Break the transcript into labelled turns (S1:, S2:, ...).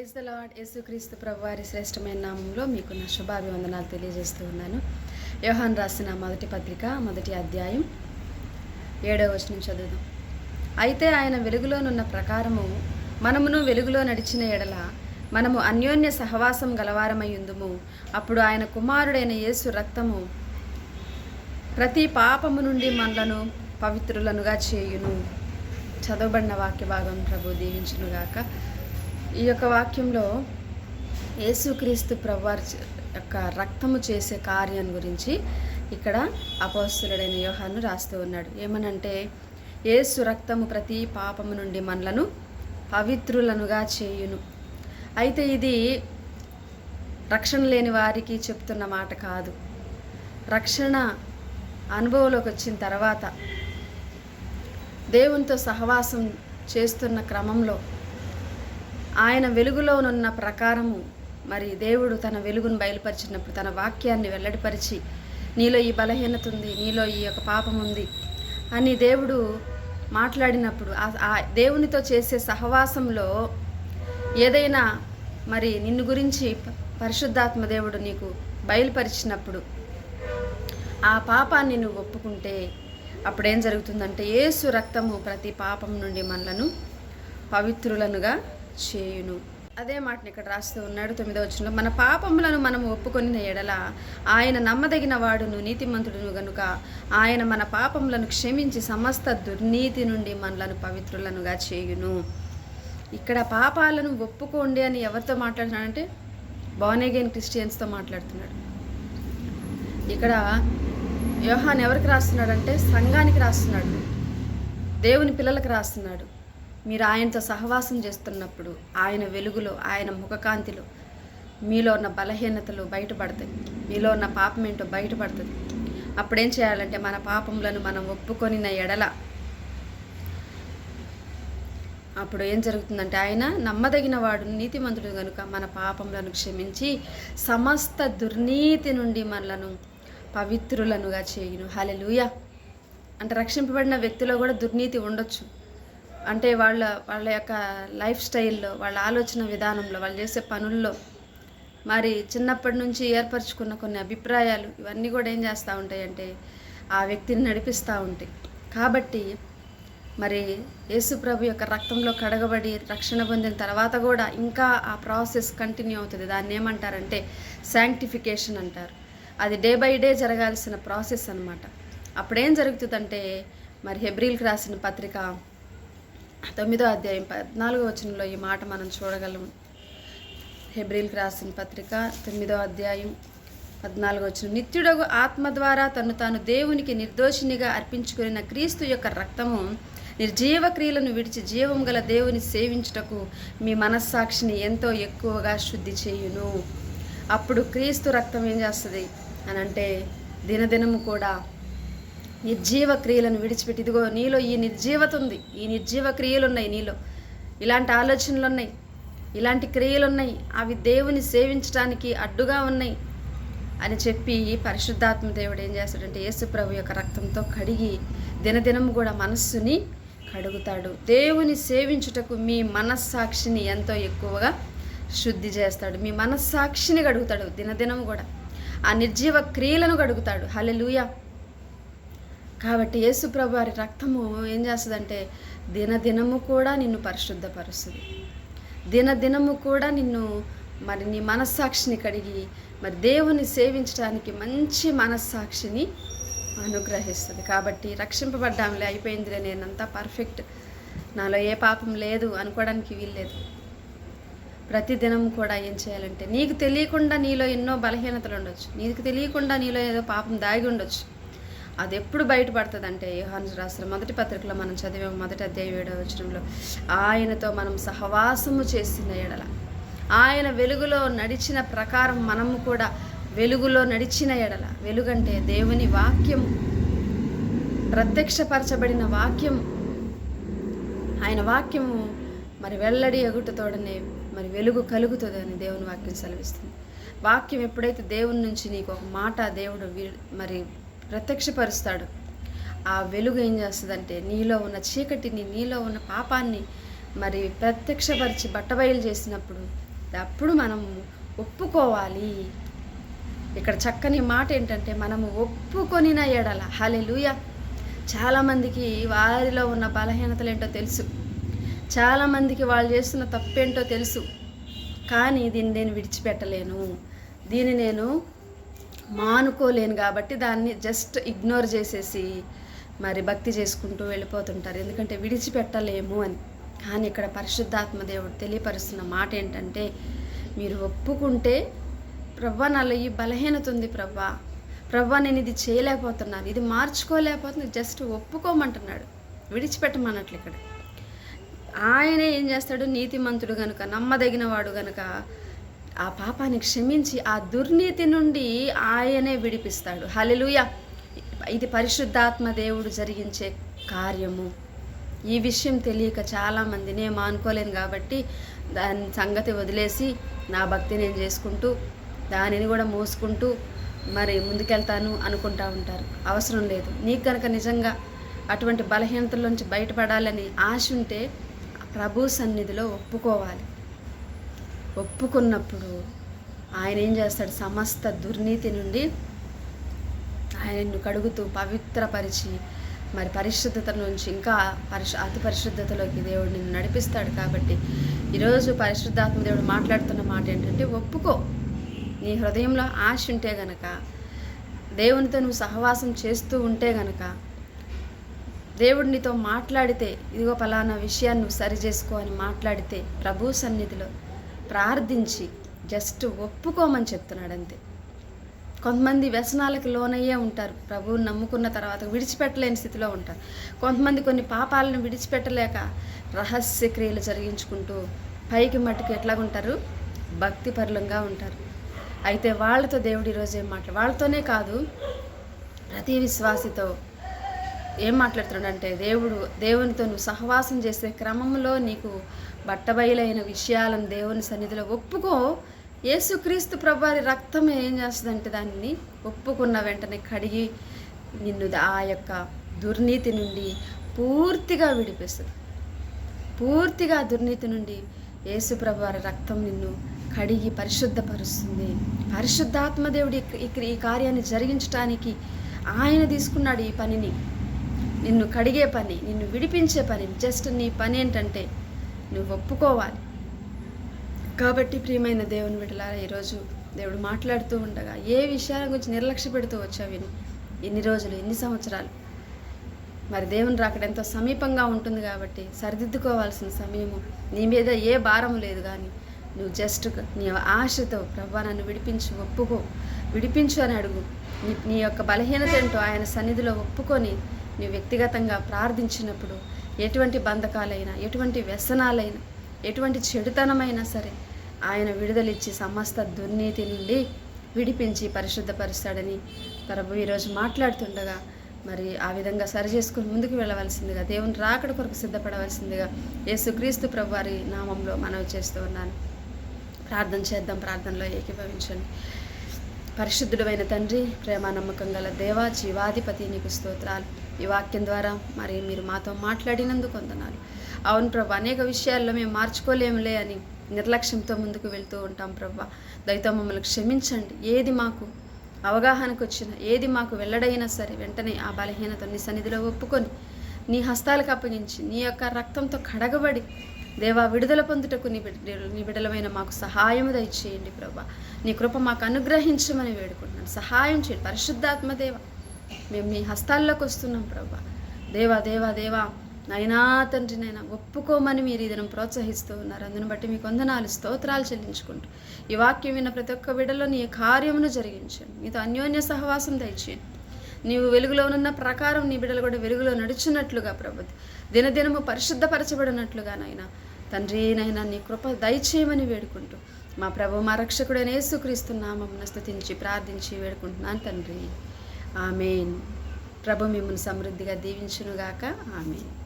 S1: Praise the lord యేసుక్రీస్తు ప్రభు వారి శ్రేష్టమైన నామంలో మీకు నా శుభాభివందనాలు తెలియజేస్తూ ఉన్నాను. యోహాన్ రాసిన మొదటి పత్రిక మొదటి అధ్యాయం ఏడవ వచనం చదువుదాం. అయితే ఆయన వెలుగులోనున్న ప్రకారము మనమును వెలుగులో నడిచిన ఎడల మనము అన్యోన్య సహవాసం గలవారమయ్యుందుము అప్పుడు ఆయన కుమారుడైన యేసు రక్తము ప్రతి పాపము నుండి మనలను పవిత్రులనుగా చేయును. చదవబడిన వాక్య భాగం ప్రభు దీవించునుగాక. ఈ యొక్క వాక్యంలో యేసుక్రీస్తు ప్రభువారి యొక్క రక్తము చేసే కార్యం గురించి ఇక్కడ అపోస్తులుడైన యోహాను రాస్తూ ఉన్నాడు. ఏమనంటే యేసు రక్తము ప్రతి పాపము నుండి మనలను పవిత్రులనుగా చేయును. అయితే ఇది రక్షణ లేని వారికి చెప్తున్న మాట కాదు. రక్షణ అనుభవంలోకి వచ్చిన తర్వాత దేవునితో సహవాసం చేస్తున్న క్రమంలో ఆయన వెలుగులోనున్న ప్రకారము మరి దేవుడు తన వెలుగును బయలుపరిచినప్పుడు తన వాక్యాన్ని వెల్లడిపరిచి నీలో ఈ బలహీనత ఉంది నీలో ఈ యొక్క పాపం ఉంది అని దేవుడు మాట్లాడినప్పుడు ఆ- దేవునితో చేసే సహవాసంలో ఏదైనా మరి నిన్ను గురించి పరిశుద్ధాత్మ దేవుడు నీకు బయలుపరిచినప్పుడు ఆ పాపాన్ని నువ్వు ఒప్పుకుంటే అప్పుడేం జరుగుతుందంటే యేసు రక్తము ప్రతి పాపం నుండి మనలను పవిత్రులనుగా చేయును. అదే మాటను ఇక్కడ రాస్తూ ఉన్నాడు తొమ్మిదో వచనంలో. మన పాపములను మనం ఒప్పుకొని ఎడల ఆయన నమ్మదగిన వాడును నీతిమంతుడును గనుక ఆయన మన పాపములను క్షమించి సమస్త దుర్నీతి నుండి మనలను పవిత్రులనుగా చేయును. ఇక్కడ పాపాలను ఒప్పుకోండి అని ఎవరితో మాట్లాడుతున్నాడంటే బానేగేన్ క్రిస్టియన్స్తో మాట్లాడుతున్నాడు. ఇక్కడ యోహాన్ ఎవరికి రాస్తున్నాడంటే సంఘానికి రాస్తున్నాడు. దేవుని పిల్లలకు రాస్తున్నాడు. మీరు ఆయనతో సహవాసం చేస్తున్నప్పుడు ఆయన వెలుగులో ఆయన ముఖకాంతిలో మీలో ఉన్న బలహీనతలు బయటపడతాయి. మీలో ఉన్న పాపం ఏంటో బయటపడుతుంది. అప్పుడేం చేయాలంటే మన పాపములను మనం ఒప్పుకొనిన ఎడల అప్పుడు ఏం జరుగుతుందంటే ఆయన నమ్మదగిన వాడు నీతిమంతుడు కనుక మన పాపములను క్షమించి సమస్త దుర్నీతి నుండి మనలను పవిత్రులనుగా చేయును. హలెలుయ అంటే రక్షింపబడిన వ్యక్తిలో కూడా దుర్నీతి ఉండొచ్చు. అంటే వాళ్ళ వాళ్ళ యొక్క లైఫ్ స్టైల్లో వాళ్ళ ఆలోచన విధానంలో వాళ్ళు చేసే పనుల్లో మరి చిన్నప్పటి నుంచి ఏర్పరచుకున్న కొన్ని అభిప్రాయాలు ఇవన్నీ కూడా ఏం చేస్తూ ఉంటాయి అంటే ఆ వ్యక్తిని నడిపిస్తూ ఉంటాయి. కాబట్టి మరి యేసుప్రభు యొక్క రక్తంలో కడగబడి రక్షణ పొందిన తర్వాత కూడా ఇంకా ఆ ప్రాసెస్ కంటిన్యూ అవుతుంది. దాన్ని ఏమంటారంటే శాంక్టిఫికేషన్ అంటారు. అది డే బై డే జరగాల్సిన ప్రాసెస్ అన్నమాట. అప్పుడేం జరుగుతుందంటే మరి హెబ్రిల్కి రాసిన పత్రిక తొమ్మిదో అధ్యాయం పద్నాలుగో వచనంలో ఈ మాట మనం చూడగలం హెబ్రిల్కి రాసిన పత్రిక తొమ్మిదో అధ్యాయం పద్నాలుగు వచ్చిన నిత్యుడగు ఆత్మ ద్వారా తను తాను దేవునికి నిర్దోషినిగా అర్పించుకున్న క్రీస్తు యొక్క రక్తము నిర్జీవ క్రియలను విడిచి జీవం గల దేవుని సేవించుటకు మీ మనస్సాక్షిని ఎంతో ఎక్కువగా శుద్ధి చేయును. అప్పుడు క్రీస్తు రక్తం ఏం చేస్తుంది? అని అంటే దినదినము కూడా నిర్జీవ క్రియలను విడిచిపెట్టి. ఇదిగో నీలో ఈ నిర్జీవత ఉంది. ఈ నిర్జీవ క్రియలు ఉన్నాయి నీలో. ఇలాంటి ఆలోచనలు ఉన్నాయి ఇలాంటి క్రియలు ఉన్నాయి అవి దేవుని సేవించడానికి అడ్డుగా ఉన్నాయి అని చెప్పి పరిశుద్ధాత్మ దేవుడు ఏం చేస్తాడంటే యేసు ప్రభు యొక్క రక్తంతో కడిగి దినదినం కూడా మనస్సుని కడుగుతాడు. దేవుని సేవించుటకు మీ మనస్సాక్షిని ఎంతో ఎక్కువగా శుద్ధి చేస్తాడు. మీ మనస్సాక్షిని కడుగుతాడు దినదినం కూడా. ఆ నిర్జీవ క్రియలను కడుగుతాడు. హలెలూయా కాబట్టి యేసుప్రభు వారి రక్తము ఏం చేస్తుందంటే దినదినము కూడా నిన్ను పరిశుద్ధపరుస్తుంది. దినదినము కూడా నిన్ను మరి నీ మనస్సాక్షిని కడిగి మరి దేవుని సేవించడానికి మంచి మనస్సాక్షిని అనుగ్రహిస్తుంది. కాబట్టి రక్షింపబడ్డాంలే అయిపోయిందిలే నేనంతా పర్ఫెక్ట్. నాలో ఏ పాపం లేదు అనుకోవడానికి వీల్లేదు. ప్రతి దినం కూడా ఏం చేయాలంటే నీకు తెలియకుండా నీలో ఎన్నో బలహీనతలు ఉండొచ్చు. నీకు తెలియకుండా నీలో ఏదో పాపం దాగి ఉండొచ్చు. అది ఎప్పుడు బయటపడుతుంది అంటే యోహాను రాసిన మొదటి పత్రికలో మనం చదివే మొదటి అధ్యాయం ఏడవ వచనంలో ఆయనతో మనం సహవాసము చేసిన ఎడల. ఆయన వెలుగులో నడిచిన ప్రకారం మనము కూడా వెలుగులో నడిచిన ఎడల. వెలుగంటే దేవుని వాక్యం ప్రత్యక్షపరచబడిన వాక్యం ఆయన వాక్యము మరి వెల్లడి ఎగుటతోడనే మరి వెలుగు కలుగుతుంది అని దేవుని వాక్యం సెలవిస్తుంది. వాక్యం ఎప్పుడైతే దేవుని నుంచి నీకు ఒక మాట దేవుడు మరి ప్రత్యక్షపరుస్తాడు. ఆ వెలుగు ఏం చేస్తుందంటే నీలో ఉన్న చీకటిని నీలో ఉన్న పాపాన్ని మరి ప్రత్యక్షపరిచి బట్టబయలు చేసినప్పుడు అప్పుడు మనం ఒప్పుకోవాలి. ఇక్కడ చక్కని మాట ఏంటంటే మనము ఒప్పుకొనిన ఎడల హలెలుయ చాలామందికి వారిలో ఉన్న బలహీనతలు ఏంటో తెలుసు. చాలామందికి వాళ్ళు చేస్తున్న తప్పేంటో తెలుసు. కానీ దీన్ని నేను విడిచిపెట్టలేను. దీన్ని నేను మానుకోలేను కాబట్టి దాన్ని జస్ట్ ఇగ్నోర్ చేసేసి మరి భక్తి చేసుకుంటూ వెళ్ళిపోతుంటారు. ఎందుకంటే విడిచిపెట్టలేము అని. కానీ ఇక్కడ పరిశుద్ధాత్మ దేవుడు తెలియపరుస్తున్న మాట ఏంటంటే మీరు ఒప్పుకుంటే ప్రవ్వ నాలో ఈ బలహీనత ఉంది ప్రవ్వ ప్రవ్వ నేను ఇది చేయలేకపోతున్నాను. ఇది మార్చుకోలేకపోతుంది జస్ట్ ఒప్పుకోమంటున్నాడు. విడిచిపెట్టమన్నట్లు ఇక్కడ. ఆయనే ఏం చేస్తాడు? నీతిమంతుడు గనుక నమ్మదగిన వాడు గనుక ఆ పాపాన్ని క్షమించి ఆ దుర్నీతి నుండి ఆయనే విడిపిస్తాడు. హలెలుయ ఇది పరిశుద్ధాత్మ దేవుడు జరిగించే కార్యము. ఈ విషయం తెలియక చాలామంది నేను మానుకోలేను కాబట్టి దాని సంగతి వదిలేసి నా భక్తి నేను చేసుకుంటూ దానిని కూడా మోసుకుంటూ మరి ముందుకెళ్తాను అనుకుంటా ఉంటారు. అవసరం లేదు. నీకు కనుక నిజంగా అటువంటి బలహీనతల్లోంచి బయటపడాలని ఆశ ఉంటే ప్రభు సన్నిధిలో ఒప్పుకోవాలి. ఒప్పుకున్నప్పుడు ఆయన ఏం చేస్తాడు? సమస్త దుర్నీతి నుండి ఆయనను కడుగుతూ పవిత్రపరిచి మరి పరిశుద్ధత నుంచి ఇంకా పరిశు అతి పరిశుద్ధతలోకి దేవుడు నిన్ను నడిపిస్తాడు కాబట్టి ఈరోజు పరిశుద్ధాత్మ దేవుడు మాట్లాడుతున్న మాట ఏంటంటే ఒప్పుకో. నీ హృదయంలో ఆశ ఉంటే గనక దేవునితో నువ్వు సహవాసం చేస్తూ ఉంటే గనక దేవుడు నీతో మాట్లాడితే ఇదిగో పలానా విషయాన్ని నువ్వు సరి చేసుకో అని మాట్లాడితే ప్రభు సన్నిధిలో ప్రార్థించి జస్ట్ ఒప్పుకోమని చెప్తున్నాడు అంతే కొంతమంది వ్యసనాలకు లోనయ్యే ఉంటారు. ప్రభువుని నమ్ముకున్న తర్వాత విడిచిపెట్టలేని స్థితిలో ఉంటారు. కొంతమంది కొన్ని పాపాలను విడిచిపెట్టలేక రహస్య క్రియలు జరిగించుకుంటూ పైకి మట్టుకు ఎట్లాగుంటారు? భక్తిపరులంగా ఉంటారు. అయితే వాళ్ళతో దేవుడు ఈరోజు ఏం మాట్లాడు వాళ్ళతోనే కాదు ప్రతి విశ్వాసితో ఏం మాట్లాడుతున్నాడంటే దేవుడు దేవునితో నువ్వు సహవాసం చేసే క్రమంలో నీకు బట్టబయలైన విషయాలను దేవుని సన్నిధిలో ఒప్పుకో. యేసుక్రీస్తు ప్రభువారి రక్తం ఏం చేస్తుందంటే దాన్ని ఒప్పుకున్న వెంటనే కడిగి నిన్ను ఆ యొక్క దుర్నీతి నుండి పూర్తిగా విడిపిస్తుంది. పూర్తిగా దుర్నీతి నుండి యేసు ప్రభువారి రక్తం నిన్ను కడిగి పరిశుద్ధపరుస్తుంది. పరిశుద్ధాత్మదేవుడు ఇక్కడ ఈ కార్యాన్ని జరిగించడానికి ఆయన తీసుకున్నాడు ఈ పనిని. నిన్ను కడిగే పని నిన్ను విడిపించే పని జస్ట్ నీ పని ఏంటంటే నువ్వు ఒప్పుకోవాలి కాబట్టి ప్రియమైన దేవుని బిడ్డలారా ఈరోజు దేవుడు మాట్లాడుతూ ఉండగా ఏ విషయాల గురించి నిర్లక్ష్య పెడుతూ వచ్చావు? ఎన్ని రోజులు ఎన్ని సంవత్సరాలు? మరి దేవుని రాకడ ఎంతో సమీపంగా ఉంటుంది కాబట్టి సరిదిద్దుకోవాల్సిన సమయము నీ మీద ఏ భారం లేదు కానీ నువ్వు జస్ట్ నీ ఆశతో ప్రభా నన్ను విడిపించు ఒప్పుకో. విడిపించు అని అడుగు. నీ నీ యొక్క బలహీనత ఏంటో ఆయన సన్నిధిలో ఒప్పుకొని నీ వ్యక్తిగతంగా ప్రార్థించినప్పుడు ఎటువంటి బంధకాలైనా ఎటువంటి వ్యసనాలైనా ఎటువంటి చెడుతనమైనా సరే ఆయన విడుదలిచ్చి సమస్త దుర్నీతి నుండి విడిపించి పరిశుద్ధపరుస్తాడని ప్రభు ఈరోజు మాట్లాడుతుండగా మరి ఆ విధంగా సరి చేసుకుని ముందుకు వెళ్ళవలసిందిగా దేవుని రాకడ కొరకు సిద్ధపడవలసిందిగా యేసుక్రీస్తు ప్రభు వారి నామంలో మనవి చేస్తూ ఉన్నాను. ప్రార్థన చేద్దాం ప్రార్థనలో ఏకీభవించండి. పరిశుద్ధుడైన తండ్రి ప్రేమ నమ్మకం గల దేవ జీవాధిపతి నీకు స్తోత్రాలు. ఈ వాక్యం ద్వారా మరి మీరు మాతో మాట్లాడినందుకు వందనాలు. అవును ప్రభా అనేక విషయాల్లో మేము మార్చుకోలేములే అని నిర్లక్ష్యంతో ముందుకు వెళ్తూ ఉంటాం ప్రభా. దయతో మమ్మల్ని క్షమించండి. ఏది మాకు అవగాహనకు వచ్చిన ఏది మాకు వెల్లడైనా సరే వెంటనే ఆ బలహీనత నీ సన్నిధిలో ఒప్పుకొని నీ హస్తాలకు అప్పగించి నీ యొక్క రక్తంతో కడగబడి దేవా విడుదల పొందుటకు నీ నీ బిడ్డలమైన మాకు సహాయము దయచేయండి ప్రభా. నీ కృప మాకు అనుగ్రహించమని వేడుకుంటున్నాను సహాయం చేయండి. పరిశుద్ధాత్మ దేవ మేము నీ హస్తాల్లోకి వస్తున్నాం ప్రభా. దేవా దేవా దేవా నైనా తండ్రి నైనా ఒప్పుకోమని మీరు ఇదనం ప్రోత్సహిస్తూ ఉన్నారు. అందుని బట్టి మీకు వందనాలు స్తోత్రాలు చెల్లించుకుంటూ ఈ వాక్యం విన్న ప్రతి ఒక్క బిడ్డలో నీ కార్యమును జరిగించండి. మీతో అన్యోన్య సహవాసం దయచేయండి. నీవు వెలుగులో ఉన్న ప్రకారం నీ బిడ్డలు కూడా వెలుగులో నడుచున్నట్లుగా ప్రభు. దినదినము పరిశుద్ధపరచబడినట్లుగా నాయన. తండ్రి నైనా నీ కృప దయచేయమని వేడుకుంటూ మా ప్రభు మా రక్షకుడైన యేసుక్రీస్తున్నామమ్మను స్థుతించి ప్రార్థించి వేడుకుంటున్నాను తండ్రి. ఆమెన్. ప్రభు మిమ్మల్ని సమృద్ధిగా దీవించునుగాక. ఆమెన్.